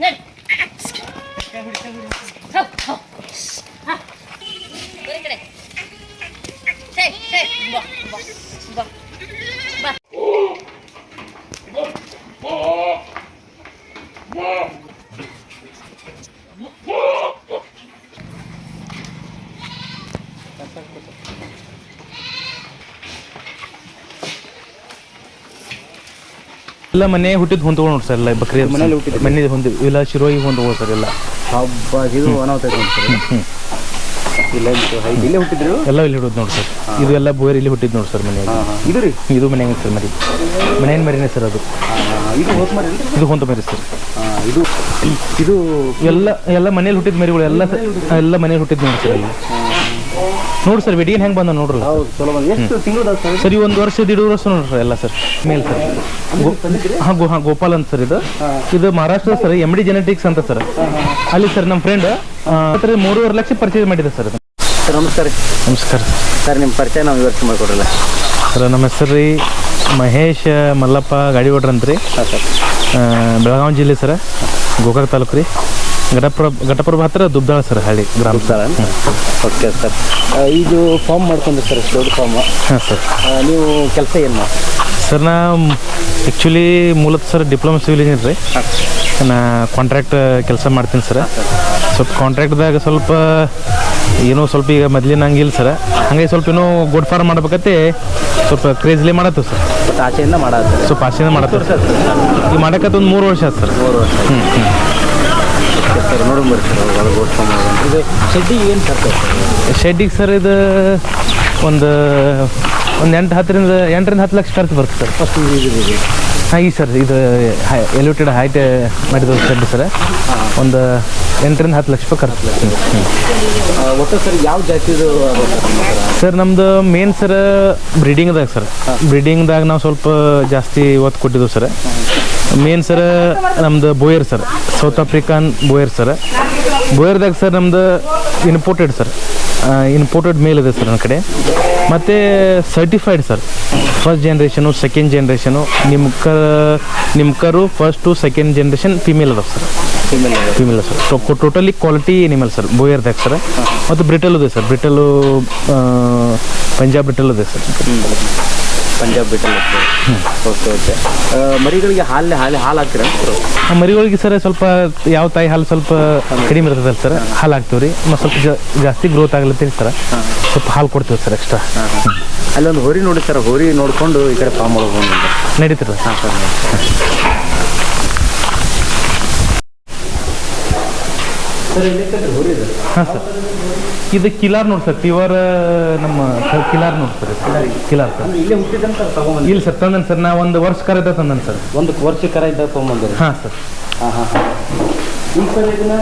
ನಡಿ how, how. ಹಾ. ಬರೀ ಕಡೆ ಸೇ ಸೇ ಬಾ ಬಾ ಬಾ ಬಾ ಎಲ್ಲ ಮನೆ ಹುಟ್ಟಿದ್ ಹೊಂದ್ಕೊಂಡು ನೋಡಿ ಸರ್ ಎಲ್ಲ ಬಕ್ರಿ ಮನೇಲಿ ಹುಟ್ಟಿದ್ದು? ಮನೆ ಹೊಂದ್ ಇಲ್ಲ ಶಿರೋಗಿ ಹೊಂದ್ಕೊಂಡು ಸರ್ ಎಲ್ಲ. ಹಬ್ಬ ಇದು ಅನಾಹುತ ಇಲ್ಲ ಇತ್ತು ಹೈ ಇಲ್ಲೇ ಹುಟ್ಟಿದ್ರು ಎಲ್ಲ ಇಲ್ಲಿ ಹಿಡಿದ್ ನೋಡಿ ಸರ್. ಇದು ಎಲ್ಲ ಬೋರ್ ಇಲ್ಲಿ ಹುಟ್ಟಿದ್ ನೋಡಿ ಸರ್ ಮನೆ ಹಾಂ ಹಾಂ. ಇದು ರೀ? ಇದು ಮನೆಯಾಗ ಸರ್ ಮರಿ. ಮನೆಯ ಮರಿನೇ ಸರ್ ಅದು. ಹಾಂ, ಇದು ಮರಿ ಅಲ್ರಿ? ಇದು ಹೊಂತ ಮರಿ ಸರ್. ಹಾಂ ಇದು ಇದು ಎಲ್ಲ ಎಲ್ಲ ಮನೇಲಿ ಹುಟ್ಟಿದ ಮರಿಗಳು ಎಲ್ಲ ಎಲ್ಲ ಮನೇಲಿ ಹುಟ್ಟಿದ್ ನೋಡಿ ಸರ್ ಎಲ್ಲ. ನೋಡಿ ಸರ್ ವೆಡಿಯನ್ ಹೆಂಗೆ ಬಂದ ನೋಡ್ರಿ. ಹೌದು ಚಲೋ ಬಂದು. ಎಷ್ಟು ತಿಂಗಳು ಸರ್ ಸರ್ ಒಂದು ವರ್ಷದ ಎರಡು ವರ್ಷ ನೋಡ್ರಿ ಸರ್ ಎಲ್ಲ ಸರ್ ಮೇಲ್ ಸರ್. ಹಾಂ ಗೋ ಹಾಂ ಗೋಪಾಲ್ ಅಂತ ಸರ್ ಇದು. ಇದು Maharashtra sir M D genetics ಅಂತ ಸರ್. ಅಲ್ಲಿ ಸರ್ ನಮ್ಮ ಫ್ರೆಂಡ್ ಮೂರುವರೆ ಲಕ್ಷ ಪರ್ಚೇಸ್ ಮಾಡಿದೆ ಸರ್ ಸರ್ ನಮಸ್ಕಾರ ನಮಸ್ಕಾರ ಸರ್. ನಿಮ್ಮ ಪರಿಚಯ ನಾವು ವಿವರಿಸಿ ಮಾಡಿಕೊಡ್ರಲ್ಲ. ಸರ್ ನಮ್ಮ ಹೆಸರು ರೀ ಮಹೇಶ್ ಮಲ್ಲಪ್ಪ ಗಾಡಿ ಓಡ್ರ ಅಂತ ರೀ ಸರ್ ಬೆಳಗಾವಿ ಜಿಲ್ಲೆ ಸರ್ ಗೋಕಾಕ್ ತಾಲೂಕು ರೀ. ಘಟಪ್ರ ಘಟಪ್ರಭ ಹತ್ರ ದುಬ್ದಾಳ ಸರ್ ಹಳ್ಳಿ ಗ್ರಾಮ. ಸರ್ ಓಕೆ ಸರ್ ಇದು ಫಾರ್ಮ್ ಮಾಡ್ಕೊಂಡ್ರಿ ಸರ್ ದೊಡ್ಡ ಫಾರ್ಮ್ ಹಾಂ ಸರ್ ನೀವು ಕೆಲಸ ಏನು ಮಾಡಿ ಸರ್ ನಾ ಆ್ಯಕ್ಚುಲಿ ಮೂಲತಃ ಸರ್ ಡಿಪ್ಲೊಮಾ ಸಿವಿಲ್ ಇಂಜಿನಿಯರ್ ರೀ. ನಾ ಕಾಂಟ್ರಾಕ್ಟ್ ಕೆಲಸ ಮಾಡ್ತೀನಿ ಸರ್ ಸ್ವಲ್ಪ ಕಾಂಟ್ರಾಕ್ಟ್ದಾಗ ಸ್ವಲ್ಪ ಏನೋ ಸ್ವಲ್ಪ ಈಗ ಮೊದ್ಲಿನ ಹಂಗಿಲ್ಲ ಸರ್ ಹಂಗಾಗಿ ಸ್ವಲ್ಪ ಏನೋ ಗುಡ್ ಫಾರ್ಮ್ ಮಾಡ್ಬೇಕತ್ತೆ ಸ್ವಲ್ಪ ಕ್ರೇಜ್ಲಿ ಮಾಡತ್ತೆ ಸರ್ ಆಚೆಯಿಂದ ಮಾಡೋದು ಸ್ವಲ್ಪ ಆಸೆಯಿಂದ ಮಾಡತ್ತೆ ಸರ್ ಈಗ ಮಾಡಕತ್ತ ಒಂದು ಮೂರು ವರ್ಷ ಆಯ್ತು ಸರ್ ಮೂರು ವರ್ಷ ಹ್ಞೂ ಹ್ಞೂ ಸರ್ ನೋಡಿ ಬರ್ರಿ ಸರ್ ಒಳಗೆ ಓಡ್ಸ್ಕೊಂಡ್ ಇದು ಶೆಡ್ಡಿಗೆ ಏನು ಖರ್ಚು ಶೆಡ್ಡಿಗೆ ಸರ್ ಇದು ಒಂದು ಒಂದು ಎಂಟು ಹತ್ತರಿಂದ ಎಂಟರಿಂದ ಹತ್ತು ಲಕ್ಷ ಖರ್ಚು ಬರುತ್ತೆ ಸರ್. ಫಸ್ಟ್ ಇದು ಹಾಂ ಈ ಸರ್ ಇದು ಎಲಿವೇಟೆಡ್ ಹೈಟ್ ಮಾಡಿದ ಶೆಡ್ ಸರ್. ಒಂದು ಎಂಟರಿಂದ ಹತ್ತು ಲಕ್ಷ ರೂಪಾಯಿ ಖರ್ಚು. ಒಟ್ಟು ಸರ್ ಯಾವ ಜಾತಿದು ಸರ್ ನಮ್ಮದು? Sir main sir. ಬ್ರೀಡಿಂಗ್ದಾಗ ಸರ್ ಬ್ರೀಡಿಂಗ್ದಾಗ ನಾವು ಸ್ವಲ್ಪ ಜಾಸ್ತಿ ಒತ್ತು ಕೊಟ್ಟಿದ್ದೆವು ಸರ್. ಮೇನ್ ಸರ್ ನಮ್ದು Boer sir South African Boer sir ಬೋಯರ್ದಾಗ sir ನಮ್ದು ಇನ್ಪೋರ್ಟೆಡ್ ಸರ್ ಇನ್ಪೋರ್ಟೆಡ್ ಮೇಲ್ ಇದೆ ಸರ್ ನನ್ನ ಕಡೆ. ಮತ್ತು certified sir first generation second generation ನಿಮ್ಕ ನಿಮ್ಕರು ಫಸ್ಟು ಸೆಕೆಂಡ್ ಜನ್ರೇಷನ್ ಫಿಮೇಲ್ ಅದಾವೆ sir female. Female sir totally quality animal sir ಬೋಯರ್ದಾಗ sir ಮತ್ತು ಬ್ರಿಟಲ್ ಇದೆ ಸರ್ ಬ್ರಿಟಲು ಪಂಜಾಬ್ ಬ್ರಿಟಲ್ ಇದೆ ಸರ್ ಪಂಜಾಬ್ ಬಿಟ್ಟಲ್ಲಿ ಓಕೆ ಓಕೆ. ಮರಿಗಳಿಗೆ ಹಾಲು ಹಾಲು ಹಾಲು ಹಾಕ್ತೀರಾ ಆ ಮರಿಗಳಿಗೆ ಸರ್ ಸ್ವಲ್ಪ ಯಾವ ತಾಯಿ ಹಾಲು ಸ್ವಲ್ಪ ಕಡಿಮೆ ಇರ್ತದಲ್ಲ ಸರ್ ಹಾಲು ಹಾಕ್ತೀವಿ ರೀ ಮತ್ತು ಸ್ವಲ್ಪ ಜಾ- ಜಾಸ್ತಿ ಗ್ರೋತ್ ಆಗ್ಲತ್ತೀರಿ ಸರ್ ಸ್ವಲ್ಪ ಹಾಲು ಕೊಡ್ತೀವಿ ಸರ್ ಎಕ್ಸ್ಟ್ರಾ ಅಲ್ಲೊಂದು ಹೋರಿ ನೋಡಿ ಸರ್ ಹೋರಿ ನೋಡಿಕೊಂಡು ಈ ಕಡೆ ಫಾರ್ಮ್ ಒಳಗೆ ನಡೀತೀರ ಹಾಂ ಸರ್ ಸರ್ ಇಲ್ಲಿ ಹೋರಿ ಇದೆ ಹಾಂ ಸರ್. ಇದು ಕಿಲಾರ್ ನೋಡಿ ಸರ್ ಟಿವರ್ ನಮ್ಮ ಕಿಲಾರ್ ನೋಡಿ ಸರ್. ಕಿಲಾರ್. ಸರ್. ಇಲ್ಲೇ ಹುಟ್ಟಿದಂತ ಇಲ್ಲ ಸರ್ ತಂದನ್ ಸರ್ ನಾ ಒಂದು ವರ್ಷ ಕರೆದ ತಂದನ್ ಸರ್. ಒಂದು ವರ್ಷ ಕರ ಇದ್ದಾಗ ತೊಗೊಂಬಂದಿರಿ. ಹಾಂ ಸರ್. ಹಾಂ ಹಾಂ ಹಾಂ. ಈಗ ಸರ್ ಇದನ್ನ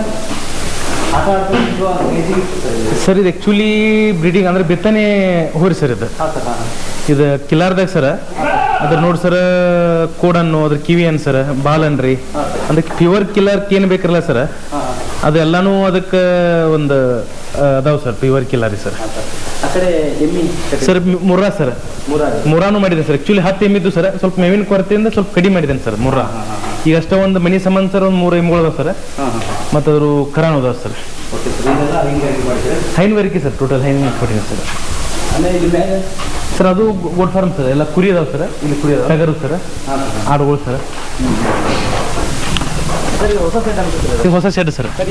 ಇದು. ಆ್ಯಕ್ಚುಲಿ ಬ್ರೀಡಿಂಗ್ ಅಂದ್ರೆ ಬಿತ್ತನೆ ಹೋರಿ ಸರ್ ಇದು. ಇದು ಕಿಲಾರ್ದಾಗ ಸರ್ ಅದ್ರ ನೋಡಿ ಸರ್ ಕೋಡನ್ನು ಅದ್ರ ಕಿವಿ ಅನ್ ಸರ್ ಬಾಲನ್ ರೀ ಅಂದ್ರೆ ಪ್ಯೂರ್ ಕಿಲ್ಲರ್ ಏನು ಬೇಕಿರಲ್ಲ ಸರ್ ಅದೆಲ್ಲಾನು ಅದಕ್ಕೆ ಒಂದು ಅದಾವ ಸರ್ ಫೀವರ್ ಕಿಲ್ಲ ರೀ ಸರ್. Sir Murrah sir. ಮುರಾನು ಮಾಡಿದೆ ಸರ್. ಆಕ್ಚುಲಿ ಹತ್ತು ಎಮ್ಮಿದ್ದು ಸರ್ ಸ್ವಲ್ಪ ಮೇವಿನ ಕೊರತೆಯಿಂದ ಸ್ವಲ್ಪ ಕಡಿಮೆ ಮಾಡಿದ್ದೇನೆ ಸರ್ ಮುರ್ರಾ. ಈಗ ಅಷ್ಟೇ ಒಂದು ಮನಿ ಸಂಬಂಧ ಸರ್ ಒಂದು ಮೂರು ಎಮ್ಗಳು ಅದಾವ ಸರ್ ಮತ್ತು ಅದ್ರ ಕರಾನು ಅದಾವ ಸರ್. ಹೈನುವರಿಕೆ ಸರ್ ಟೋಟಲ್ ಹೈನ್ ಕೊಟ್ಟಿದೆ ಸರ್. ಸರ್ ಅದು ಗೋಡ್ ಫಾರ್ಮ್ ಸರ್ ಎಲ್ಲ ಕುರಿ ಅದಾವ ಸರ್. ಇಲ್ಲಿ ಕುರಿ ಟಗರು ಸರ್ ಆಡುಗಳು ಸರ್. ಇದು ಹೊಸ ಶೆಡ್ ಸರ್. ಸರ್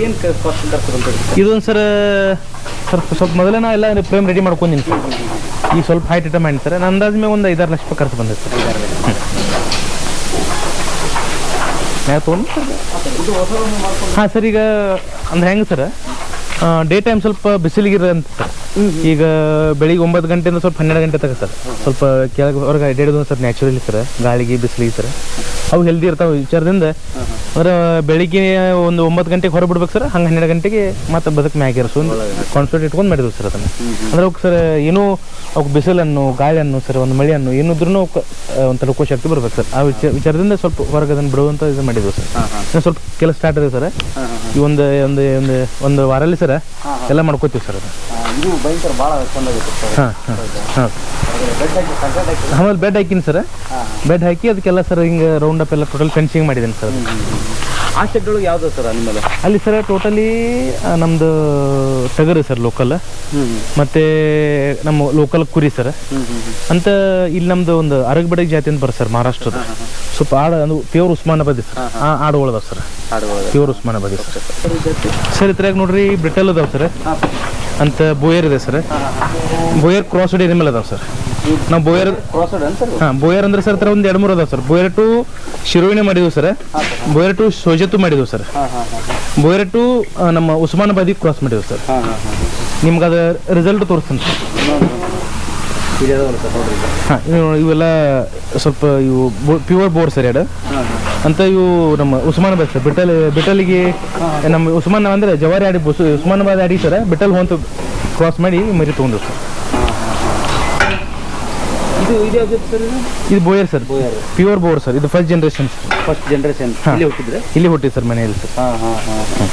ಇದೊಂದು ಸರ್ ಸ್ವಲ್ಪ ಸ್ವಲ್ಪ ಮೊದಲೇ ನಾ ಎಲ್ಲ ಫ್ರೇಮ್ ರೆಡಿ ಮಾಡ್ಕೊಂಡಿನಿ ಸರ್. ಈಗ ಸ್ವಲ್ಪ ಹೈಟ್ ಐಟಮ್ ಮಾಡಿ ಸರ್. ನನ್ನ ಅಂದಾಜ್ ಮೇಲೆ ಒಂದು ಐದಾರು ಲಕ್ಷ ರೂಪಾಯಿ ಖರ್ಚು ಬಂದೈತೆ ಸರ್. ತೊಗೊಂಡು ಹಾಂ ಸರ್ ಈಗ ಅಂದ್ರೆ ಹೆಂಗೆ ಸರ್? ಡೇ ಟೈಮ್ ಸ್ವಲ್ಪ ಬಿಸಿಲಿಗಿರ ಅಂತ ಸರ್. ಈಗ ಬೆಳಿಗ್ಗೆ ಒಂಬತ್ತು ಗಂಟೆಯಿಂದ ಸ್ವಲ್ಪ ಹನ್ನೆರಡು ಗಂಟೆ ತಗ ಸರ್. ಸ್ವಲ್ಪ ಕೆಳಗೆ ಹೊರಗೆ ಅಡ್ಡಾಡೋದು ಸರ್ ನ್ಯಾಚುರಲಿ ಸರ್. ಗಾಳಿಗೆ ಬಿಸಿಲಿಗೆ ಸರ್. ಅವು ಹೆಲ್ದಿ ಇರ್ತಾವೆ ವಿಚಾರದಿಂದ. ಅಂದ್ರೆ ಬೆಳಿಗ್ಗೆ ಒಂದು ಒಂಬತ್ತು ಗಂಟೆಗೆ ಹೊರ ಬಿಡ್ಬೇಕು ಸರ್ ಹಂಗೆ ಹನ್ನೆರಡು ಗಂಟೆಗೆ ಮತ್ತೆ ಬದಕ್ ಮ್ಯಾಗ ಒಂದು ಕಾನ್ಸಂಟ್ರೇಟ್ ಇಟ್ಕೊಂಡು ಮಾಡಿದ್ವಿ ಸರ್ ಅದನ್ನು. ಅಂದ್ರೆ ಅವ್ಕೆ ಸರ್ ಏನೂ ಅವ್ಕೆ ಬಿಸಿಲನ್ನು ಗಾಳಿಯನ್ನು ಸರ್ ಒಂದು ಮಳೆಯನ್ನು ಏನಿದ್ರೂ ಒಂಥರ ಕೋಶ ಶಕ್ತಿ ಬರ್ಬೇಕು ಸರ್ ಆ ವಿಚಾರ ವಿಚಾರದಿಂದ ಸ್ವಲ್ಪ ಹೊರಗೆ ಅದನ್ನು ಬಿಡುವಂತ ಇದು ಮಾಡಿದ್ವಿ ಸರ್ ಸ್ವಲ್ಪ ಕೆಲಸ ಸ್ಟಾರ್ಟ್ ಇದೆ ಸರ್ ಈ ಒಂದು ಒಂದು ಒಂದು ಒಂದು ವಾರಲ್ಲಿ ಸರ್ ಎಲ್ಲ ಮಾಡ್ಕೋತೀವಿ ಸರ್ ಅದು ಇದು ಭಯಂಕರ ಭಾಳ ಸಣ್ಣ ಹಾಕಿ. ಆಮೇಲೆ ಬೆಡ್ ಹಾಕಿನಿ ಸರ್? ಬೆಡ್ ಹಾಕಿ ಅದಕ್ಕೆಲ್ಲ ಸರ್ ಹಿಂಗೆ ರೌಂಡ್ ಅಪ್ ಎಲ್ಲ ಟೋಟಲ್ ಫೆನ್ಸಿಂಗ್ ಮಾಡಿದ್ದೀನಿ ಸರ್ ಆ ಶೆಡ್ ಒಳಗೆ ಯಾವ್ದು ಸರ್ ಅನಿಮಲ್ ಅಲ್ಲಿ ಸರ್ ಟೋಟಲಿ ನಮ್ದು ಟಗರು ಸರ್ ಲೋಕಲ್ ಮತ್ತೆ ನಮ್ಮ ಲೋಕಲ್ ಕುರಿ ಸರ್ ಅಂತ ಇಲ್ಲಿ ನಮ್ದು ಒಂದು ಅರಗಬಡಗಿ ಜಾತಿ ಅಂತ ಬರ್ ಸರ್ ಮಹಾರಾಷ್ಟ್ರದ. ಸ್ವಲ್ಪ ಆಡ ಅಂದ್ರೆ ಪ್ಯೂರ್ ಉಸ್ಮಾನಾಬಾದಿ ಸರ್ ಆ ಆಡುಗಳದ sir pure Osmanabadi sir sir ಇದ್ರಾಗ ನೋಡ್ರಿ ಬ್ರಿಟಲ್ ಅದಾವ ಸರ್ ಅಂತ ಬೋಯರ್ ಇದೆ ಸರ್. ಬೋಯರ್ ಕ್ರಾಸ್ಡ್ ಎನಿಮಲ್ ಅದಾವ ಸರ್? ನಾವು ಬೋಯರ್ ಹಾಂ ಬೋಯರ್ ಅಂದ್ರೆ ಸರ್ ತರ ಒಂದು ಎರಡು ಮೂರು ಅದಾವ ಸರ್. ಬೋಯರ್ ಟು ಶಿರೋಣಿ ಮಾಡಿದ್ವು ಸರ್. ಬೋಯರ್ ಟು ಸೋಜತ್ತು ಮಾಡಿದ್ವು ಸರ್. ಬೋಯರ್ ಟು ನಮ್ಮ ಉಸ್ಮಾನಾಬಾದಿ ಕ್ರಾಸ್ ಮಾಡಿದ್ವು ಸರ್. ನಿಮ್ಗೆ ಅದು ರಿಸಲ್ಟ್ ತೋರಿಸ್ತೀನಿ ಸರ್. ಇವೆಲ್ಲ ಸ್ವಲ್ಪ ಇವು ಪ್ಯೂರ್ ಬೋರ್ ಸರ್ ಎರಡು. ಅಂತ ಇವು ನಮ್ಮ ಉಸ್ಮಾನಾಬಾದ್ ಸರ್. ಬಿಟಲ್ ಬಿಟ್ಟಲಿಗೆ ನಮ್ಮ ಉಸ್ಮಾನ್ ಅಂದ್ರೆ ಜವಾರಿ ಆಡಿ ಬುಸ್ ಉಸ್ಮಾನಾಬಾದ್ ಆಡಿ ಸರ್ ಬಿಟಲ್ ಹೊಂತು ಕ್ರಾಸ್ ಮಾಡಿ ಮರಿ ತೊಗೊಂಡು ಸರ್. ಇದು Boer sir. Pure Boer sir. ಇದು ಫಸ್ಟ್ ಜನರೇಷನ್ ಫಸ್ಟ್ ಜನರೇಷನ್ ಇಲ್ಲಿ ಹುಟ್ಟಿದ್ರೆ? ಇಲ್ಲಿ ಹುಟ್ಟಿದೆ ಸರ್ ಮನೆಯಲ್ಲಿ ಸರ್. ಹಾಂ ಹಾಂ ಹಾಂ.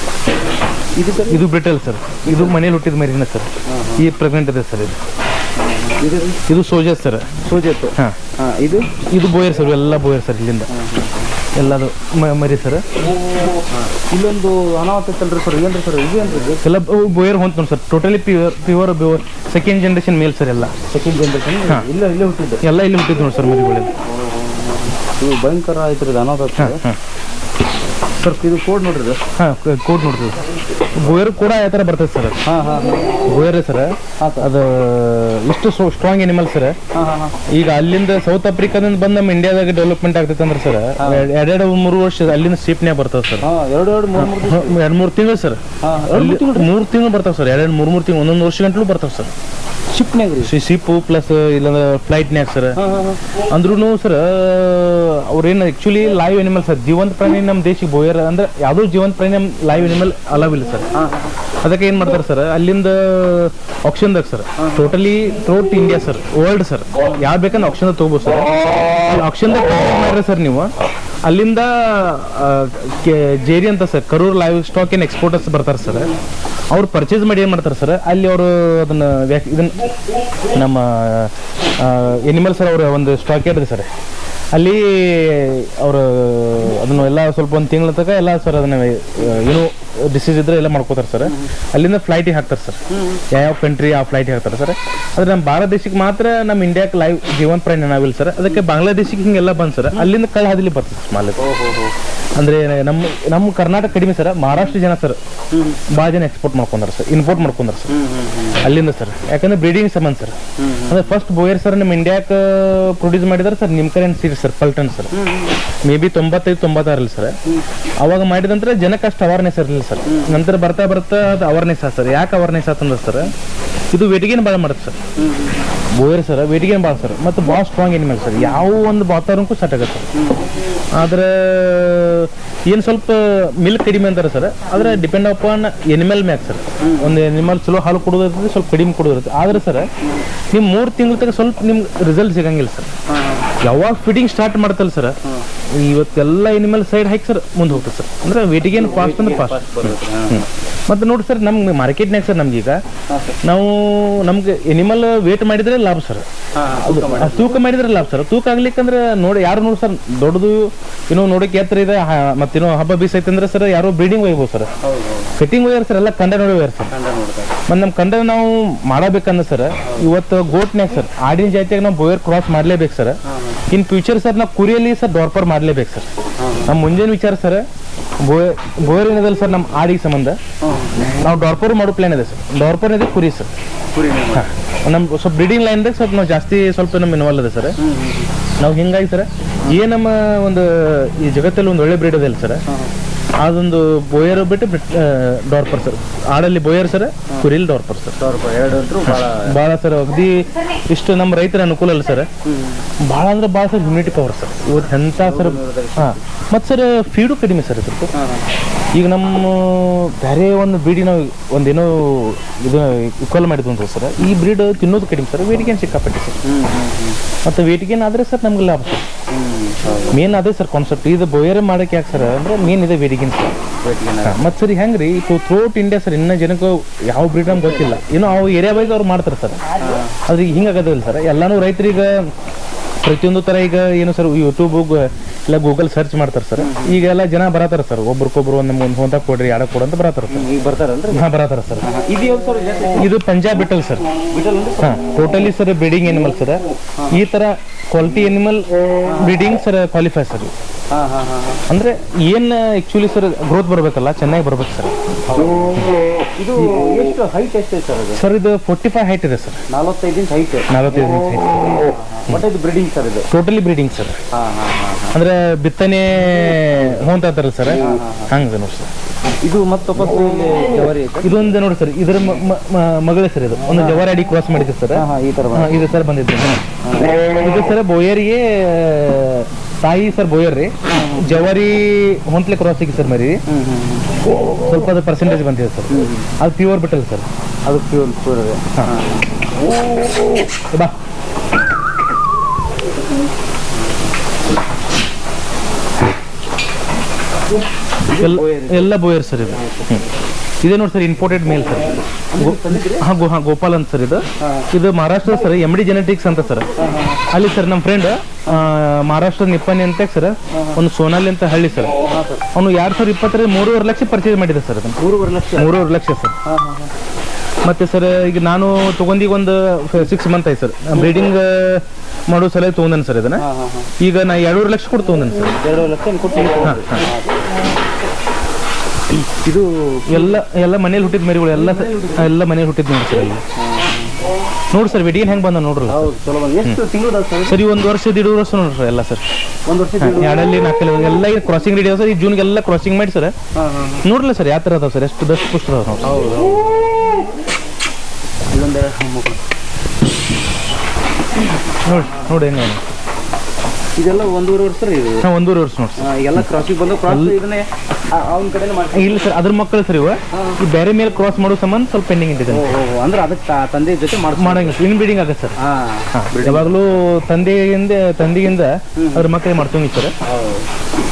ಇದು ಇದು ಬ್ರಿಟಲ್ ಸರ್. ಇದು ಮನೇಲಿ ಹುಟ್ಟಿದ ಮರಿನ ಸರ್. ಈ ಪ್ರೆಗ್ನೆಂಟ್ ಇದೆ ಸರ್ ಇದು. ಇದು ಇದು ಸರ್. ಸೂಜತ್ತು ಹಾಂ. ಹಾಂ ಇದು? ಇದು ಬೋಯರ್ ಸರ್ ಎಲ್ಲ ಬೋಯರ್ ಸರ್ ಇಲ್ಲಿಂದ. ಎಲ್ಲದು ಮರಿ ಸರ್. ಇಲ್ಲೊಂದು ಅನಾಹುತ ಸರ್ ಏನ್ರಿ ಸರ್ ಇದು ಏನ್ರಿ ಎಲ್ಲ ಬೋಯರ್ ಹೊಂತು ನೋಡಿ sir totally pure pure second generation male sir ಎಲ್ಲ. ಸೆಕೆಂಡ್ ಜನ್ರೇಷನ್ ಹಾಂ. ಇಲ್ಲ ಇಲ್ಲೇ ಹುಟ್ಟಿದ್ದು? ಎಲ್ಲ ಇಲ್ಲಿ ಹುಟ್ಟಿದ್ದು ನೋಡಿ ಸರ್ ಮರಿಗಳು. ಭಯಂಕರ ಆಯ್ತು ರೀ ಅನಾಹುತ ಸರ್ ಇದು ಕೋಡ್ ನೋಡ್ರಿ ಇದು ಹಾಂ ಕೋಡ್ ನೋಡ್ತೀವಿ ಬೋಯರ್ ಕೂಡ ಯಾವ ಥರ ಬರ್ತದೆ ಸರ್ ಹಾಂ ಹಾಂ ಹಾಂ. ಸರ್ ಅದು ಇಷ್ಟು ಸ್ಟ್ರಾಂಗ್ ಎನಿಮಲ್ ಸರ್. ಈಗ ಅಲ್ಲಿಂದ ಸೌತ್ ಆಫ್ರಿಕಾದಿಂದ ಬಂದು ನಮ್ಮ ಇಂಡಿಯಾದಾಗ ಡೆವಲಪ್ಮೆಂಟ್ ಆಗ್ತೈತೆ ಅಂದ್ರೆ ಸರ್ ಎರಡೆರಡು ಮೂರು ವರ್ಷ ಅಲ್ಲಿಂದ ಶೀಪ್ನೇ ಬರ್ತದೆ ಸರ್. ಎರಡು ಎರಡು ಮೂರು ಮೂರು ಎರಡು ಮೂರು ತಿಂಗಳು ಸರ್. ಮೂರು ತಿಂಗಳು. ಬರ್ತಾವೆ ಸರ್. ಎರಡು ಮೂರು ಮೂರು ತಿಂಗಳು ಒಂದೊಂದು ವರ್ಷ ಗಂಟಲು ಬರ್ತಾವೆ ಸರ್. ಶಿಪ್ನಾಗ ರೀ? ಶಿಪ್ಪು ಪ್ಲಸ್ ಇಲ್ಲಾಂದ್ರೆ ಫ್ಲೈಟ್ನ್ಯಾಗ ಸರ್. ಅಂದ್ರೂ ಸರ್ ಅವ್ರೇನು ಆ್ಯಕ್ಚುಲಿ ಲೈವ್ ಎನಿಮಲ್ ಸರ್. ಜೀವಂತ ಪ್ರಾಣಿ ನಮ್ಮ ದೇಶಕ್ಕೆ ಬೋಯರ್. ಅಂದ್ರೆ ಯಾವುದೋ ಜೀವಂತ ಪ್ರಾಣಿ ನಮ್ಮ ಲೈವ್ ಅನಿಮಲ್ ಅಲವ್ ಇಲ್ಲ ಸರ್. ಅದಕ್ಕೆ ಏನು ಮಾಡ್ತಾರೆ ಸರ್ ಅಲ್ಲಿಂದ ಆಪ್ಷನ್ದಾಗ sir. Totally throughout India sir. World sir. ಯಾರು ಬೇಕಂದ್ರೆ ಆಪ್ಷನ್ದಾಗ ತೊಗೋಬೋದು ಸರ್. ಆಪ್ಷನ್ದಾಗ ಮಾಡ್ರಿ ಸರ್ ನೀವು. ಅಲ್ಲಿಂದ ಜೇರಿ ಅಂತ ಸರ್, ಕರೂರ್ ಲೈವ್ ಸ್ಟಾಕ್ ಏನು ಎಕ್ಸ್ಪೋರ್ಟರ್ಸ್ ಬರ್ತಾರೆ ಸರ್. ಅವ್ರು ಪರ್ಚೇಸ್ ಮಾಡಿ ಏನು ಮಾಡ್ತಾರೆ ಸರ್, ಅಲ್ಲಿ ಅವರು ಅದನ್ನ ವ್ಯಾಕ್ ಇದನ್ನ ನಮ್ಮ ಎನಿಮಲ್ ಸರ್ ಅವರ ಒಂದು ಸ್ಟಾಕ್ ಇರ್ತದೆ ಸರ್? ಅಲ್ಲಿ ಅವರು ಅದನ್ನು ಎಲ್ಲ ಸ್ವಲ್ಪ ಒಂದು ತಿಂಗಳ ತನಕ ಎಲ್ಲ ಸರ್ ಅದನ್ನ ಏನು ಡಿಸೀಸ್ ಇದ್ರೆ ಎಲ್ಲ ಮಾಡ್ಕೋತಾರೆ ಸರ್. ಅಲ್ಲಿಂದ ಫ್ಲೈಟಿಗೆ ಹಾಕ್ತಾರೆ ಸರ್. ಯಾವ ಕಂಟ್ರಿ ಆ ಫ್ಲೈಟ್ ಹಾಕ್ತಾರೆ ಸರ್. ಆದ್ರೆ ನಮ್ಮ ಭಾರತ ದೇಶಕ್ಕೆ ಮಾತ್ರ ನಮ್ಮ ಇಂಡಿಯಾಕ್ಕೆ ಲೈವ್ ಜೀವನ್ ಪ್ರಾಣಿ ನಾವಿಲ್ಲ ಸರ್. ಅದಕ್ಕೆ ಬಾಂಗ್ಲಾದೇಶಕ್ಕೆ ಹಿಂಗೆಲ್ಲ ಬಂದು ಸರ್. ಅಲ್ಲಿಂದ ಕಳ್ಳ ಹಾದಿಲಿ ಬರ್ತದೆ ಸ್ಮಾಲ್ ಅಂದ್ರೆ ನಮ್ಮ ನಮ್ಮ ಕರ್ನಾಟಕ ಕಡಿಮೆ ಸರ್. ಮಹಾರಾಷ್ಟ್ರ ಜನ ಸರ್ ಭಾಳ ಜನ ಎಕ್ಸ್ಪೋರ್ಟ್ ಮಾಡ್ಕೊಂಡಾರ ಸರ್. ಇಂಪೋರ್ಟ್ ಮಾಡ್ಕೊಂಡಾರ ಸರ್. ಅಲ್ಲಿಂದ ಸರ್. ಯಾಕಂದ್ರೆ ಬ್ರೀಡಿಂಗ್ ಸಂಬಂಧ ಸರ್. ಅಂದ್ರೆ ಫಸ್ಟ್ ಬೋಯರ್ ಸರ್ ನಮ್ಮ ಇಂಡಿಯಾಕ್ಕೆ ಪ್ರೊಡ್ಯೂಸ್ ಮಾಡಿದಾರೆ ಸರ್. ನಿಮ್ಮ ಸೀಟ್ ಸರ್, ಪಲ್ಟನ್ ಸರ್. ಮೇ ಬಿ ತೊಂಬತ್ತೈದು ತೊಂಬತ್ತಾರಲ್ಲಿ ಸರ್. ಅವಾಗ ಮಾಡಿದಂದ್ರೆ ಜನಕ್ಕೆ ಅಷ್ಟು ಅವೇರ್ನೆಸ್ ಇರಲಿಲ್ಲ ಸರ್. ನಂತರ ಬರ್ತಾ ಬರ್ತಾ ಅದು ಅವೇರ್ನೆಸ್ ಆ ಸರ್. ಯಾಕೆ ಅವೇರ್ನೆಸ್ ಆತಂದ್ರೆ ಸರ್ ಇದು ವೇಟಿಗೇನು ಭಾಳ ಮಾಡುತ್ತೆ ಸರ್. ಬೋಯರ್ ಸರ್ ವೇಟಿಗೇನು ಭಾಳ ಸರ್. ಮತ್ತು ಭಾಳ ಸ್ಟ್ರಾಂಗ್ ಎನಿಮಲ್ ಸರ್. ಯಾವ ಒಂದು ವಾತಾವರಣಕ್ಕೂ ಸೆಟ್ ಆಗುತ್ತೆ ಆದ್ರೆ ಏನು ಸ್ವಲ್ಪ ಮಿಲ್ಕ್ ಕಡಿಮೆ ಅಂತಾರೆ ಸರ್. ಆದ್ರೆ ಡಿಪೆಂಡ್ ಅಪಾನ್ ಎನಿಮಲ್ ಮ್ಯಾಕ್ ಸರ್. ಒಂದು ಎನಿಮಲ್ ಚಲೋ ಹಾಲು ಕೊಡೋದಿರ್ತದೆ ಸ್ವಲ್ಪ ಕಡಿಮೆ ಕೊಡೋದಿರುತ್ತೆ ಆದ್ರೆ ಸರ್ ನಿಮ್ಮ ಮೂರು ತಿಂಗಳ ತನಕ ಸ್ವಲ್ಪ ನಿಮ್ಗೆ ರಿಸಲ್ಟ್ ಸಿಗಂಗಿಲ್ಲ ಸರ್. ಯಾವಾಗ ಫಿಟ್ಟಿಂಗ್ ಸ್ಟಾರ್ಟ್ ಮಾಡ್ತಲ್ಲ ಸರ್ ಇವತ್ತೆಲ್ಲ ಎನಿಮಲ್ ಸೈಡ್ ಹಾಕಿ ಸರ್ ಮುಂದೆ ಹೋಗ್ತದೆ ಸರ್. ಅಂದರೆ ವೇಟಿಗೇನು ಫಾಸ್ಟ್ ಅಂದ್ರೆ ಫಾಸ್ಟ್ ಮತ್ತೆ ನೋಡಿ ಸರ್ ನಮ್ಗೆ ಮಾರ್ಕೆಟ್ನಾಗ ಸರ್ ನಮ್ಗೀಗ ನಾವು ನಮ್ಗೆ ಎನಿಮಲ್ ವೇಟ್ ಮಾಡಿದ್ರೆ ಲಾಭ ಸರ್ ತೂಕ ಮಾಡಿದ್ರೆ. ಲಾಭ ಸರ್ ತೂಕ ಆಗ್ಲಿಕ್ಕಂದ್ರೆ ನೋಡಿ ಯಾರು ನೋಡಿ ಸರ್ ದೊಡ್ಡದು ಏನೋ ನೋಡಕ್ಕೆ ಎತ್ತರ ಇದೆ ಮತ್ತೇನೋ ಹಬ್ಬ ಬೀಸ್ ಐತೆ ಅಂದ್ರೆ ಸರ್ ಯಾರೋ ಬ್ರೀಡಿಂಗ್ ಒಯ್ಬೋದು ಸರ್ ಫಿಟ್ಟಿಂಗ್ ಒಯ್ಯಾರ ಸರ್ ಎಲ್ಲ ಕಂಡ ನೋಡಿ ಒಯ್ಯಾರ ಸರ್ ಮತ್ತು ನಮ್ಮ ಕಂಡ ನಾವು ಮಾಡಬೇಕಂದ್ರೆ ಸರ್ ಇವತ್ತು ಗೋಟ್ನ್ಯಾಗ ಸರ್ ಆಡಿನ ಜಾತಿಯಾಗ ನಾವು ಬೋಯರ್ ಕ್ರಾಸ್ ಮಾಡಲೇಬೇಕು ಸರ್ ಇನ್ ಫ್ಯೂಚರ್ ಸರ್ ನಾವು ಕುರಿಯಲ್ಲಿ ಸರ್ ಡಾರ್ಪರ್ ಮಾಡಲೇಬೇಕು ಸರ್ ನಮ್ಮ ಮುಂಜಾನೆ ವಿಚಾರ ಸರ್ ಏನದಲ್ಲ ಸರ್ ನಮ್ಮ ಆಡಿಗೆ ಸಂಬಂಧ. ನಾವು ಡಾರ್ಪರ್ ಮಾಡೋ ಪ್ಲಾನ್ ಇದೆ ಸರ್. ಡಾರ್ಪರ್ ಇದೆ ಕುರಿ ಸರ್. ನಮ್ಮ ಸ್ವಲ್ಪ ಬ್ರೀಡಿಂಗ್ ಲೈನ್ದಾಗ ಸ್ವಲ್ಪ ನಾವು ಜಾಸ್ತಿ ಸ್ವಲ್ಪ ನಮ್ಮ ಇನ್ವಾಲ್ವ್ ಇದೆ ಸರ್. ನಾವು ಹಿಂಗಾಗಿ ಸರ್ ಏನ್ ನಮ್ಮ ಒಂದು ಈ ಜಗತ್ತಲ್ಲಿ ಒಂದು ಒಳ್ಳೆ ಬ್ರೀಡ್ ಇದೆ ಸರ್. ಅದೊಂದು ಬೋಯರ್ ಬಿಟ್ಟು ಡಾರ್ಪರ್ ಸರ್. ಆಡಲ್ಲಿ ಬೋಯರ್ ಸರ್ ಕುರಿಲ್ ಡಾರ್ಪರ್ ಸರ್. ಬಹಳ ಭಾಳ ಸರ್ ಅಗದಿ ಇಷ್ಟು ನಮ್ಮ ರೈತರ ಅನುಕೂಲ ಅಲ್ಲ ಸರ್ ಭಾಳ ಅಂದ್ರೆ ಭಾಳ ಸರ್ ಇಮ್ಯುನಿಟಿ ಪವರ್ ಸರ್. ಇವತ್ತು ಎಂಥ ಸರ್ ಹಾಂ. ಮತ್ತು ಸರ್ ಫೀಡು ಕಡಿಮೆ ಸರ್ ಇದ್ರದ್ದು ಈಗ ನಮ್ಮ ಬೇರೆ ಒಂದು ಬ್ರೀಡಿ ನಾವು ಒಂದೇನೋ ಇದು ಇಕ್ವಲ್ ಮಾಡಿದ್ವಿ ಅಂತ ಸರ್ ಈ ಬ್ರೀಡ್ ತಿನ್ನೋದು ಕಡಿಮೆ ಸರ್ ವೇಟಿಗೇನು ಸಿಕ್ಕಾಪಟ್ಟೆ ಸರ್. ಮತ್ತು ಗೇನ್ ಆದರೆ ಸರ್ ನಮ್ಗೆ ಲಾಭ ಸರ್. ಮೇನ್ ಅದೇ ಸರ್ ಕಾನ್ಸೆಪ್ಟ್ ಇದು ಬೋಯರೇ ಮಾಡಕ್ಕೆ ಯಾಕೆ ಸರ್ ಅಂದ್ರೆ ಮೇನ್ ಇದೆ ವೇಟಿಗೇನ್ ಸರ್ ಮತ್ತು ಸರಿ ಹೆಂಗೆ ರೀ ಇದು ಥ್ರೋಟ್ ಇಂಡಿಯಾ ಸರ್ ಇನ್ನ ಜನಕ್ಕೆ ಯಾವ ಬ್ರೀಡ್ ನಮ್ಗೆ ಗೊತ್ತಿಲ್ಲ. ಏನೋ ಅವು ಏರಿಯಾ ವೈಸ್ ಅವ್ರು ಮಾಡ್ತಾರೆ ಸರ್. ಆದ್ರೆ ಈಗ ಹಿಂಗಾಗೋದಿಲ್ಲ ಸರ್. ಎಲ್ಲಾನು ರೈತರಿಗೆ ಪ್ರತಿಯೊಂದು ಥರ ಈಗ ಏನು ಸರ್ ಯೂಟ್ಯೂಬ್ ಇಲ್ಲ ಗೂಗಲ್ ಸರ್ಚ್ ಮಾಡ್ತಾರೆ ಸರ್. ಈಗೆಲ್ಲ ಜನ ಬರತಾರ ಸರ್. ಒಬ್ರಿಗೊಬ್ರು ಒಂದು ಒಂದು ಹೊಂದ ಕೊಡ್ರಿ ಯಾಡ ಕೊಡು ಅಂತ ಬರತಾರ ಸರ್. ಈಗ ಬರ್ತಾರಲ್ರಿ? ಹಾಂ ಬರತ್ತಾರ ಸರ್. ಇದು ಪಂಜಾಬ್ ಬಿಟಲ್ ಸರ್. ಅಂದ್ರೆ? ಹಾಂ totally sir breeding animal sir. ಈ ಥರ quality animal breeding sir qualify sir. ಅಂದ್ರೆ ಏನ್ ಆಕ್ಚುಲಿ ಸರ್ ಗ್ರೋತ್ ಬರಬೇಕಲ್ಲ? ಚೆನ್ನಾಗಿ ಬರ್ಬೇಕು ಸರ್ ಇದು ಎಷ್ಟು ಹೈಟ್ ಎಷ್ಟೈತೆ ಸರ್ ಅದು? ಸರ್ ಇದು ಫೋರ್ಟಿ ಫೈವ್ ಹೈಟ್ ಇದೆ ಸರ್ ನಲವತ್ತೈದು ಇಂಚ್ ಹೈಟ್ ನಲವತ್ತೈದು ಹೈಟ್ ಬಟ್ ಇದು ಬ್ರೀಡಿಂಗ್ ಸರ್ ಇದು. ಟೋಟಲಿ ಬ್ರೀಡಿಂಗ್ ಸರ್ ಅಂದ್ರೆ ಬಿತ್ತನೆ ಹೊಂತಾತಾರಲ್ಲ ಸರ್ ಹಂಗೆ ನೋಡಿ ಸರ್ ಇದು ಮತ್ತೆ ಇಲ್ಲಿ ಜವಾರಿ ಇದೊಂದು ನೋಡಿ ಸರ್ ಇದರ ಮಗಳೇ ಸರ್ ಇದು. ಒಂದು ಜವಾರಿ ಅಡಿ ಕ್ರಾಸ್ ಮಾಡಿದೆ ಸರ್ ಈ ತರ ಇದು ಸರ್ ಬಂದಿದ್ದೆ. ಇದು ಸರ್ ಬೋಯರಿಗೆ ತಾಯಿ ಸರ್ ಬೋಯರ್ ರೀ. ಜವಾರಿ ಕ್ರಾಸ್ ಸಿಕ್ಕಿ ಸರ್ ಮರಿ ಸ್ವಲ್ಪ ಅದು ಪರ್ಸೆಂಟೇಜ್ ಬಂದಿದೆ ಸರ್. ಅದು ಪ್ಯೂರ್ ಬಿಟ್ಟಲ್ ಸರ್. ಅದು ಪ್ಯೂರ್ ಪ್ಯೂರ್ ಹಾಂ. ಬಾ. ಎಲ್ಲ ಬೋಯರ್ ಸರ್ ಇದು. ಇದೇ ನೋಡಿ ಸರ್ ಇಂಪೋರ್ಟೆಡ್ ಮೇಲ್ ಸರ್. ಹಾಂ ಗೋ ಹಾಂ ಗೋಪಾಲ್ ಅಂತ ಸರ್ ಇದು. ಇದು Maharashtra sir M D genetics ಅಂತ ಸರ್. ಅಲ್ಲಿ ಸರ್ ನಮ್ಮ ಫ್ರೆಂಡ್ ಮಹಾರಾಷ್ಟ್ರ ನಿಪ್ಪನಿ ಅಂತ ಸರ್. ಒಂದು ಸೋನಾಲಿ ಅಂತ ಹಳ್ಳಿ ಸರ್. ಅವನು ಎರಡು ಸಾವಿರದ ಇಪ್ಪತ್ತರಲ್ಲಿ ಮೂರುವರೆ ಲಕ್ಷ ಪರ್ಚೇಸ್ ಮಾಡಿದೆ ಸರ್ ಅದನ್ನು. ಮೂರುವರೆ ಲಕ್ಷ? ಮೂರುವರೆ ಲಕ್ಷ ಸರ್. ಹಾಂ ಹಾಂ ಹಾಂ. ಮತ್ತೆ ಸರ್ ಈಗ ನಾನು ತಗೊಂಡೀಗ ಒಂದು ಸಿಕ್ಸ್ ಮಂತ್ ಆಯ್ತು ಸರ್. ಬ್ರೀಡಿಂಗ್ ಮಾಡೋ ಸಲ ತೊಗೊಂಡೇನೆ ಸರ್ ಇದನ್ನ. ಹಾಂ ಹಾಂ ಹಾಂ. ಈಗ ನಾ ಎರಡೂವರೆ ಲಕ್ಷ ಕೊಟ್ಟು ತೊಗೊಂಡೇನೆ ಸರ್. ಎರಡೂವರೆ ಲಕ್ಷ ಕೊಟ್ಟು ಇದು ಎಲ್ಲ ಎಲ್ಲ ಮನೇಲಿ ಹುಟ್ಟಿದ ಮರಿಗಳು ಎಲ್ಲ ಎಲ್ಲ ಮನೇಲಿ ಹುಟ್ಟಿದ್ ನೋಡಿ ಸರ್ ನೋಡ್ರಿ ನೋಡಿ ಸರ್ ವಿಡಿಯನ್ ಹೆಂಗೆ ಬಂದ ನೋಡ್ರಿ. ಹೌದು ಚಲೋ ಬಂದು ಎಷ್ಟು ತಿಂಗಳು ಸರ್? ಸರಿ ಒಂದು ವರ್ಷ ಎರಡು ವರ್ಷ ನೋಡ್ರಿ ಸರ್ ಎಲ್ಲ ಸರ್. ಒಂದು ವರ್ಷ ಎರಡಲ್ಲಿ ನಾಲ್ಕಲ್ಲಿ ಎಲ್ಲ ಈಗ ಕ್ರಾಸಿಂಗ್ ರೆಡಿ ಅದಾವ ಸರ್ ಈ ಜೂನ್ಗೆ ಎಲ್ಲ ಕ್ರಾಸಿಂಗ್ ಮಾಡಿ ಸರ್. ನೋಡ್ರಲ್ಲ ಸರ್ ಯಾವ ಥರ ಅದಾವ ಸರ್ ಎಷ್ಟು ದಷ್ಟು ಪುಷ್ಟ ಅದಾವ ಹೌದು ನೋಡಿ ನೋಡಿ ಹೆಂಗೆ ಇದೆಲ್ಲ ಒಂದೂವರೆ ವರ್ಷ ರೀ ಇದು. ಹಾಂ ಒಂದೂವರೆ ವರ್ಷ ನೋಡಿ ಸರ್ ಆ, ಈಗೆಲ್ಲ ಕ್ರಾಸಿಗೆ ಬಂದು ಕ್ರಾಸ್ ಇದನ್ನೇ ಅವನ ಕಡೆನೇ ಮಾಡ್ತೀವಿ ಇಲ್ಲ ಸರ್ ಅದ್ರ ಮಕ್ಕಳು ಸರ್ ಇವ. ಈ ಬೇರೆ ಮೇಲೆ ಕ್ರಾಸ್ ಮಾಡೋ ಸಂಬಂಧ ಸ್ವಲ್ಪ ಪೆಂಡಿಂಗ್ ಇಟ್ಟಿದೆ ಓ ಓ, ಓ. ಅಂದ್ರೆ ಅದಕ್ಕೆ ತ- ತಂದೆ ಜೊತೆ ಮಾಡ್ತೀವಿ ಮಾಡಂಗಿಲ್ಲ ಇನ್ ಬಿಡಿಂಗ್ ಆಗತ್ತೆ ಸರ್. ಹಾ ಯಾವಾಗಲೂ ತಂದೆಯಿಂದ ತಂದೆಯಿಂದ ಅದ್ರ ಮಕ್ಕಳಿಗೆ ಮಾಡ್ತಂಗಿ ಸರ್ ಹೌದು.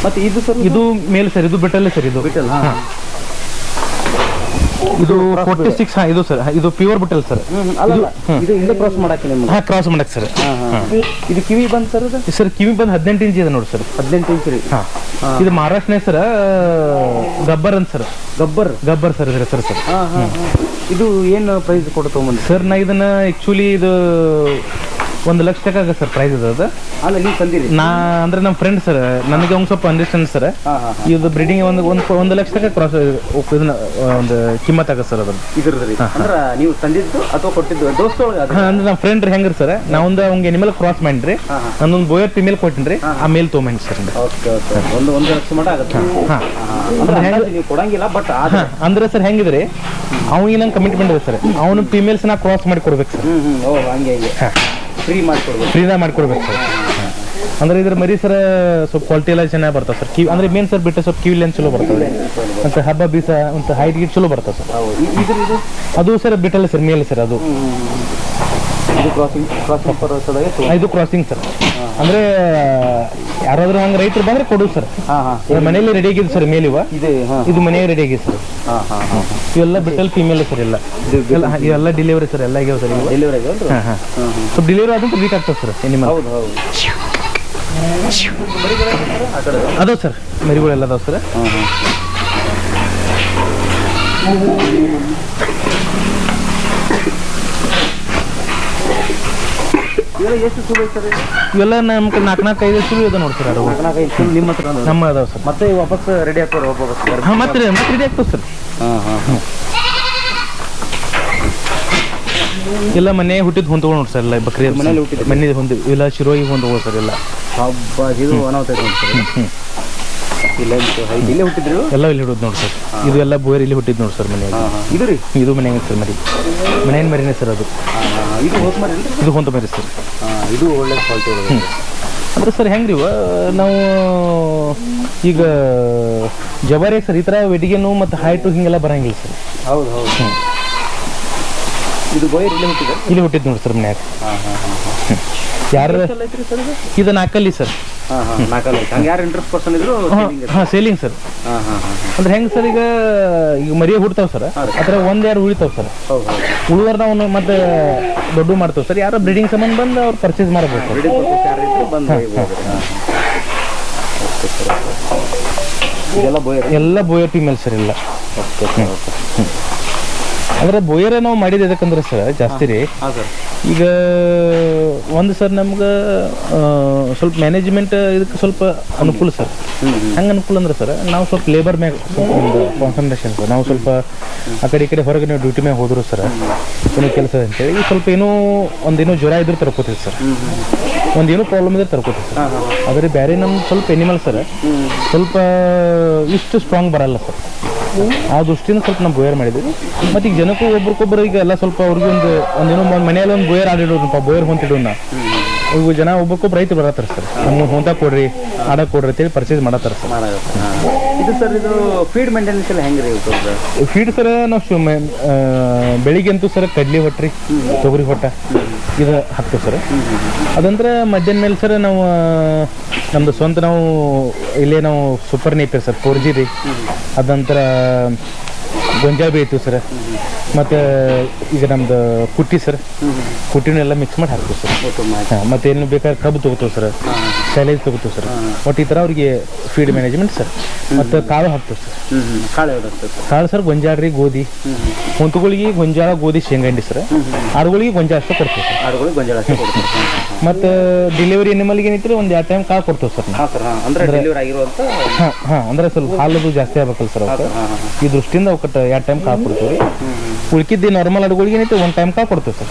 ಮತ್ತೆ ಇದು ಸರ್ ಇದು? ಮೇಲ್ ಸರ್ ಇದು ಬಿಟ್ಟಲ್ಲೇ ಸರ್ ಇದು. ಬಿಟ್ಟಲ್ ಹಾಂ. ಇದು ಫೋರ್ಟಿ ಸಿಕ್ಸ್ ಇದು ಸರ್ ಇದು ಪ್ಯೂರ್ ಬಿಟ್ಟಲ್ ಸರ್ ಅಲ್ಲ ಇದು ಹಿಂದೆ ಕ್ರಾಸ್ ಮಾಡಕ್ಕೆ ನಿಮ್ಗೆ. ಹಾ ಕ್ರಾಸ್ ಮಾಡಕ್ ಸರ್ ಇದು ಕಿವಿ ಬಂದ್ ಸರ್ ಇದು? ಸರ್ ಕಿವಿ ಬಂದ್ ಹದಿನೆಂಟು ಇಂಚ್ ಇದೆ ನೋಡಿ ಸರ್ ಹದಿನೆಂಟು ಇಂಚ್ ರೀ. ಹಾ. ಇದು ಮಹಾರಾಷ್ಟ್ರನೇ ಸರ್ ಗಬ್ಬರ್ ಅಂತ ಸರ್ ಗಬ್ಬರ್? ಗಬ್ಬರ್ ಸರ್ ಇದ್ರ ಸರ್ ಸರ್ ಇದು ಏನು ಪ್ರೈಸ್ ತೊಗೊಂಬಂದ್ರಿ ಸರ್ ನಾ ಇದನ್ನ ಆಕ್ಚುಲಿ ಇದು ಒಂದು ಲಕ್ಷ ಆಗತ್ತೆ ಸರ್ ಪ್ರೈಸ್ ಇದೆ ಅದು. ಅಲ್ಲ ನೀವು ತಂದಿರಿ. ನಾ ಅಂದ್ರೆ ನಮ್ಮ ಫ್ರೆಂಡ್ ಸರ್ ನನಗೆ ಒಂದು ಸ್ವಲ್ಪ ಅಂಡರ್ಸ್ಟ್ಯಾಂಡ್ ಸರ್. ಇದು ಬ್ರೀಡಿಂಗ್ ಒಂದು ಒಂದು ಒಂದು ಲಕ್ಷ ಕ್ರಾಸ್ ಇದನ್ನ ಒಂದು ಕಿಮ್ಮತ್ ಆಗ ಸರ್ ಅದ್ರ ಅಂದ್ರೆ ನೀವು ತಂದಿದ್ದು ಅಥವಾ ಕೊಟ್ಟಿದ್ದು ದೋಸ್ತ ಅಂದ್ರೆ ನಮ್ಮ ಫ್ರೆಂಡ್ ಹೆಂಗ್ರಿ ಸರ್ ನಾವೊಂದು ಅವ್ಗೆ ಎನಿಮಲ್ ಕ್ರಾಸ್ ಮಾಡಿರಿ ನಂದೊಂದು ಬೋಯರ್ ಫಿಮೇಲ್ ಕೊಟ್ಟಿನ್ರಿ ಆ ಮೇಲ್ ತೊಗೊಂಡ್ ಸರ್ ಓಕೆ ಓಕೆ. ಒಂದು ಒಂದು ಲಕ್ಷ ಮಟ ಆಗುತ್ತೆ. ಹಾ ಅಂದ್ರೆ ನೀವು ಕೊಡಂಗಿಲ್ಲ ಬಟ್ ಅಂದ್ರೆ ಸರ್ ಹೆಂಗಿದ್ರಿ ಅವ್ನಿಗೆ ನಂಗೆ ಕಮಿಟ್ಮೆಂಟ್ ಇದೆ ಸರ್. ಅವನು ಫಿಮೇಲ್ಸ್ ನಾ ಕ್ರಾಸ್ ಮಾಡಿ ಕೊಡ್ಬೇಕು ಸರ್ ಓ ಹಂಗೆ ಹಂಗೆ. ಹಾ. ಫ್ರೀ ಮಾಡ್ಕೊಡ್ಬೇಕು. ಫ್ರೀದಾಗ ಮಾಡ್ಕೊಡ್ಬೇಕು ಸರ್ ಅಂದ್ರೆ ಇದ್ರ ಮರಿ ಸರ್ ಸ್ವಲ್ಪ ಕ್ವಾಲಿಟಿ ಎಲ್ಲ ಚೆನ್ನಾಗಿ ಬರ್ತದೆ ಸರ್ ಕಿವಿ ಅಂದ್ರೆ ಮೇನ್ ಸರ್ ಬಿಟ್ಟರೆ ಸ್ವಲ್ಪ ಕಿವಿ ಲೆನ್ಸ್ ಚಲೋ ಬರ್ತದೆ ಮತ್ತೆ ಹಬ್ಬ ಬೀಸ ಅಂತ ಹೈಟ್ ಗಿಟ್ ಚಲೋ ಬರ್ತದೆ ಸರ್ ಇದ್ರ ಇದು? ಅದು ಸರ್ ಬಿಟ್ಟಲ್ಲ ಸರ್ ಮೇಲೆ ಸರ್ ಅದು. ಇದು ಕ್ರಾಸಿಂಗ್ ಕ್ರಾಸ್ ಪರ್ವತದಾಗೆ ಆ, ಇದು ಕ್ರಾಸಿಂಗ್ ಸರ್ ಅಂದ್ರೆ ಯಾರಾದ್ರೂ ಹಂಗ ರೈತರು ಬಂದ್ರೆ ಕೊಡು ಸರ್. ಮನೆಯಲ್ಲಿ ರೆಡಿ ಆಗಿದೆ ಸರ್ ಮೇಲೆ ಇವ ಇದೆ ಇದು ಮನೆ ರೆಡಿ ಆಗಿದೆ ಸರ್. ಹಾಂ ಹಾಂ ಹಾಂ. ಇವೆಲ್ಲ ಬಿಟ್ಟಲ್ ಫೀಮೇಲ್ ಸರ್ ಎಲ್ಲ. ಇವೆಲ್ಲ ಡೆಲಿವರಿ ಸರ್ ಎಲ್ಲ ಆಗ್ಯಾವ ಸರ್ ಡೆಲಿವರಿ ಸ್ವಲ್ಪ ಡೆಲಿವರಿ ಆದ್ರೆ ವೀಕ್ ಆಗ್ತದೆ ಸರ್ ಎನಿಮಲ್ ಹೌದು ಹೌದು. ಅದಾವ ಸರ್ ಮರಿಗಳೆಲ್ಲ ಅದಾವ ಸರ್. ಹಾಂ. ಇವೆಲ್ಲ ಎಷ್ಟು ಸುಳ್ಳು ಸರ್ ಇವೆಲ್ಲ ನಮ್ಮ ನಾಲ್ಕು ನಾಲ್ಕು ಐದು ಸುಳು ಇದೆ ನೋಡಿ ಸರ್ ಸುಳ್ಳು ನಿಮ್ಮ ಹತ್ರ ನಮ್ಮ ಅದಾವ ಸರ್. ಮತ್ತೆ ವಾಪಸ್ ರೆಡಿ ಹಾಕೋರು ವಾಪಸ್ ಹಾಂ ಮತ್ತೆ ಮತ್ತೆ ರೆಡಿ ಸರ್. ಹಾಂ ಹಾಂ ಹಾಂ. ಎಲ್ಲ ಮನೆ ಹುಟ್ಟಿದ್ ಹೊಂದ್ಕೊಂಡು ನೋಡಿ ಸರ್ ಇಲ್ಲ ಬಕ್ರಿ ಮನೇಲಿ ಹುಟ್ಟಿದ ಮನೆ ಹೊಂದಿ ಇಲ್ಲ ಶಿರೋಗಿ ಹೊಂದ್ಕೊಂಡು ಸರ್ ಎಲ್ಲ. ಹಬ್ಬ ಇದು ಅನಾಹುತ ಸರ್. ಇಲ್ಲ ಹೈಟ್ ಇಲ್ಲೇ ಹುಟ್ಟಿದ್ರು ಎಲ್ಲ ಇಲ್ಲಿ ಹುಡುದ್ ನೋಡಿ ಸರ್ ಇದು ಎಲ್ಲ ಬೋಯರ್ ಇಲ್ಲಿ ಹುಟ್ಟಿದ್ ನೋಡಿ ಸರ್ ಮನೆಯಾಗ ಹಾಂ ಇದು ರೀ? ಇದು ಮನೆಯಾಗ ಸರ್ ಮರಿ ಮನೆಯ ಮರಿನೇ ಸರ್ ಅದು. ಇದು ಹೋದ್ ಮರಿ ಇದು ಹೊಂದ ಮರಿ ಸರ್ ಇದು ಒಳ್ಳೆ ಕ್ವಾಲಿಟಿ ಅಂದ್ರೆ ಸರ್ ಹೆಂಗ್ರಿ ನಾವು ಈಗ ಜವಾರಿ ಸರ್ ಈ ಥರ ವೆಡಿಗೆನು ಮತ್ತು ಹೈಟು ಹಿಂಗೆಲ್ಲ ಬರಂಗಿಲ್ಲ ಸರ್ ಹೌದು ಹೌದು. ಇದು ಬೋಯರ್ ಇಲ್ಲಿ ಹುಟ್ಟಿದ್ರು ಇಲ್ಲಿ ಹುಟ್ಟಿದ್ ನೋಡಿ ಸರ್ ಮನ್ಯಾಗ. ಹಾಂ ಹಾಂ ಹಾಂ. ಯಾರು? ಎಲ್ಲ ಇದು ನಾಲ್ಕಲ್ಲಿ ಸರ್. ಹಾಂ ಹಾಂ ನಾಲ್ಕಲ್ಲ ಐತೆ. ಹಂಗೆ ಯಾರು ಇಂಟ್ರೆಸ್ಟ್ ಪರ್ಸನ್ ಇದ್ರು ಹಾಂ ಹಾಂ ಸೇಲಿಂಗ್ ಸರ್. ಹಾಂ ಹಾಂ ಹಾಂ ಅಂದ್ರೆ ಹೆಂಗ್ ಸರ್ ಈಗ ಈಗ ಮರಿಯ ಹುಡ್ತಾವ ಸರ್. ಅದ್ರ ಒಂದ್ ಎರಡು ಉಳಿತಾವ ಸರ್. ಉಳುವರ್ ನಾವು ಮತ್ತೆ ದೊಡ್ಡ ಮಾಡ್ತಾವ್ ಸರ್. ಯಾರೋ ಬ್ರೀಡಿಂಗ್ ಸಂಬಂಧ ಬಂದು ಅವ್ರು ಪರ್ಚೇಸ್ ಮಾಡಬೇಕು ಎಲ್ಲ ಬೋಯರ್ ಫೀಮೇಲ್ ಸರ್ ಇಲ್ಲ ಓಕೆ ಅಂದ್ರೆ ಬೊಯರ ನಾವು ಮಾಡಿದ ಎದಕ್ಕಂದ್ರೆ ಸರ್ ಜಾಸ್ತಿ ರೀ. ಈಗ ಒಂದು ಸರ್ ನಮ್ಗೆ ಸ್ವಲ್ಪ ಮ್ಯಾನೇಜ್ಮೆಂಟ್ ಇದಕ್ಕೆ ಸ್ವಲ್ಪ ಅನುಕೂಲ ಸರ್. ಹೆಂಗೆ ಅನುಕೂಲ ಅಂದ್ರೆ ಸರ್ ನಾವು ಸ್ವಲ್ಪ ಲೇಬರ್ ಮ್ಯಾಗ ಕಾನ್ಸಂಟ್ರೇಷನ್ ಸರ್. ನಾವು ಸ್ವಲ್ಪ ಆ ಕಡೆ ಈ ಕಡೆ ಹೊರಗೆ ನೀವು ಡ್ಯೂಟಿ ಮ್ಯಾಗ ಹೋದ್ರು ಸರ್ ಏನೋ ಕೆಲಸ ಅಂತೇಳಿ ಈಗ ಸ್ವಲ್ಪ ಏನೋ ಒಂದೇನೋ ಜ್ವರ ಇದ್ರೆ ತರ್ಕೋತೀವಿ ಸರ್. ಒಂದೇನೋ ಪ್ರಾಬ್ಲಮ್ ಇದ್ರೆ ತರ್ಕೋತೀವಿ ಸರ್. ಆದರೆ ಬೇರೆ ನಮ್ಮ ಸ್ವಲ್ಪ ಎನಿಮಲ್ ಸರ್ ಸ್ವಲ್ಪ ಇಷ್ಟು ಸ್ಟ್ರಾಂಗ್ ಬರಲ್ಲ ಸರ್. ಆ ದೃಷ್ಟಿಯಿಂದ ಸ್ವಲ್ಪ ನಾವು ಬೋಯರ್ ಮಾಡಿದ್ವಿ ಮತ್ತು ಈಗ ಜನಕ್ಕೂ ಒಬ್ರಿಗೊಬ್ಬರು ಈಗ ಎಲ್ಲ ಸ್ವಲ್ಪ ಅವ್ರಿಗೆ ಒಂದು ಒಂದೇನೋ ಮನೆಯಲ್ಲಿ ಒಂದು ಬೋಯರ್ ಆಡಿಡೋಣಪ್ಪ ಬೋಯರ್ ಹೊಂತಿಡೋಣ ಈಗ ಜನ ಒಬ್ಬಕ್ಕೊಬ್ಬರು ರೈತ ಬರತ್ತಾರ ಸರ್ ನಮ್ಗೆ ಹೊಂತ ಕೊಡ್ರಿ ಆಡ ಕೊಡ್ರಿ ಅಂತೇಳಿ ಪರ್ಚೇಸ್ ಮಾಡತ್ತಾರ ಸರ್ ಇದು ಸರ್ ಇದು ಫೀಡ್ ಮೇಂಟೆನೆನ್ಸ್ ಎಲ್ಲ ಹೆಂಗೆ ರೀ ಫೀಡ್ ಸರ್ ನಾವು ಬೆಳಿಗ್ಗೆ ಅಂತೂ ಸರ್ ಕಡ್ಲಿ ಹೊಟ್ರಿ, ತೊಗರಿ ಹೊಟ್ಟ, ಇದು ಹತ್ತು ಸರ್. ಅದಂದ್ರೆ ಮಧ್ಯಾಹ್ನ ಮೇಲೆ ಸರ್ ನಾವು ನಮ್ಮದು ಸ್ವಂತ ನಾವು, ಇಲ್ಲೇ ನಾವು super neat sir four G ರೀ. ಅದಂತರ ಗೊಂಜಾಳ ಬೇಯ್ತೀವಿ ಸರ್. ಮತ್ತು ಈಗ ನಮ್ದು ಕುಟ್ಟಿ ಸರ್. ಕುಟ್ಟಿನೆಲ್ಲ ಮಿಕ್ಸ್ ಮಾಡಿ ಹಾಕ್ತೀವಿ ಸರ್. ಮತ್ತೆ ಏನು ಬೇಕಾದ್ರೆ ಕಬ್ಬು ತೊಗೋತೀವಿ ಸರ್. ಸ್ಯಾಲೇಜ್ ತೊಗೋತೀವಿ ಸರ್. ಒಟ್ಟು ಈ ಥರ ಅವ್ರಿಗೆ ಫೀಡ್ ಮ್ಯಾನೇಜ್ಮೆಂಟ್ ಸರ್. ಮತ್ತು ಕಾಳು ಹಾಕ್ತೀವಿ ಸರ್. ಕಾಳು ಸರ್ ಗೊಂಜಾಳ ರೀ ಗೋಧಿ. ಹೊಂತುಗಳಿಗೆ ಗೊಂಜಾಳ ಗೋಧಿ ಶೇಂಗಾ ಹಿಂಡಿ ಸರ್. ಆಡುಗಳಿಗೆ ಗೊಂಜಾಳ ಅಷ್ಟು ಕೊಡ್ತೀವಿ ಸರ್. ಗೊಂಜಾಳ ಮತ್ತು ಡೆಲಿವರಿ ಎನಿಮಲ್ಗೆ ಏನೈತ್ರಿ ಒಂದು ಎರಡು ಟೈಮ್ ಕಾಳು ಕೊಡ್ತೀವಿ ಸರ್ ಹಾಂ ಹಾಂ. ಅಂದರೆ ಡೆಲಿವರಿ ಆಗಿರುವಂಥ ಹಾಂ ಹಾಂ. ಅಂದ್ರೆ ಸ್ವಲ್ಪ ಹಾಲದು ಜಾಸ್ತಿ ಆಗ್ಬೇಕಲ್ಲ ಸರ್ ಈ ದೃಷ್ಟಿಯಿಂದ ಅವಕ್ಕೆ ಎರಡು ಟೈಮ್ ಕಾಳು ಕೊಡ್ತೀವಿ. ಉಳ್ಕಿದ್ದು ನಾರ್ಮಲ್ ಅಡುಗಳಿಗೆ ಏನೈತೆ ಒಂದು ಟೈಮ್ ಕಾಳು ಕೊಡ್ತೇವೆ ಸರ್.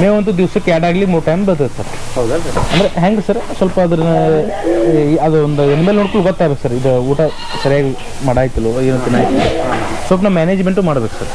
ಮೇವಂತೂ ದಿವ್ಸಕ್ಕೆ ಎರಡಾಗಲಿ ಮೂರು ಟೈಮ್ ಬರ್ತದೆ ಸರ್. ಅಂದ್ರೆ ಹೆಂಗೆ ಸರ್ ಸ್ವಲ್ಪ ಅದ್ರ ಅದು ಒಂದು ಎನ್ಮೇಲೆ ನೋಡ್ಕೊಂಡು ಗೊತ್ತಾಗಬೇಕು ಸರ್. ಇದು ಊಟ ಸರಿಯಾಗಿ ಮಾಡಾಯ್ತಿಲ್ವ ಏನು ತಿನ್ನಾಯ್ತು ಸ್ವಲ್ಪ ನಾವು ಮ್ಯಾನೇಜ್ಮೆಂಟು ಮಾಡ್ಬೇಕು ಸರ್.